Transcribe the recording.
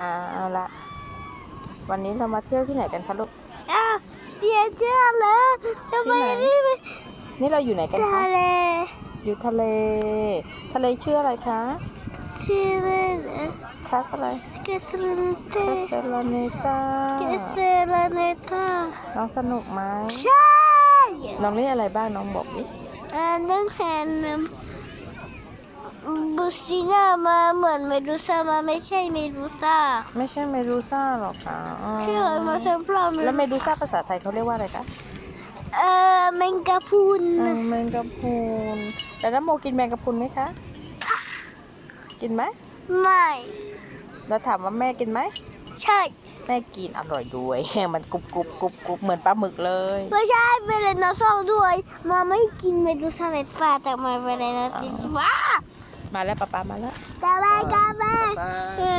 อ่าเอาละวันนี้เรามาเที่ยวที่ไหนกันคะลูกอ้าวเปลี่ยนเชื่อแล้วทำไมที่ไหนไม่ไปนี่เราอยู่ไหนกันทะคะเล อยู่ทะเล ทะเลชื่ออะไรคะชื่ออะไรนะคาสอะไรเกสรเนเตคาสลาเนตาเกสรเนตาน้องสนุกไหมใช่ น้องเล่นอะไรบ้างน้องบอกดิอ่านึกเห็นบู ซิน่ามาเหมือนเมดูซ่ามาไม่ใช่เมดูซ่าไม่ใช่เมดูซ่าหรอกค่ะอ๋อชื่ออะไรมาเซมพลอมแล้วเมดูซ่าภาษาไทยเขาเรียกว่าอะไรคะเอ่อแมงกะพรุนเออแมงกะพรุนแต่น้ำโมกินแมงกะพรุนไหมคะ กินไหมไม่ แล้วถามว่าแม่กินไหมใช่แม่กินอร่อยด้วยมันกรุบกรุบกรุบกรุบเหมือนปลาหมึกเลย ไม่ใช่เป็นเลนอซองด้วย มาไม่กินเมดูซ่าเม็ดปลาแต่มาเป็นเลนอติสว้า มาแล้วป๊าป๊ามาแล้ว สบายสบาย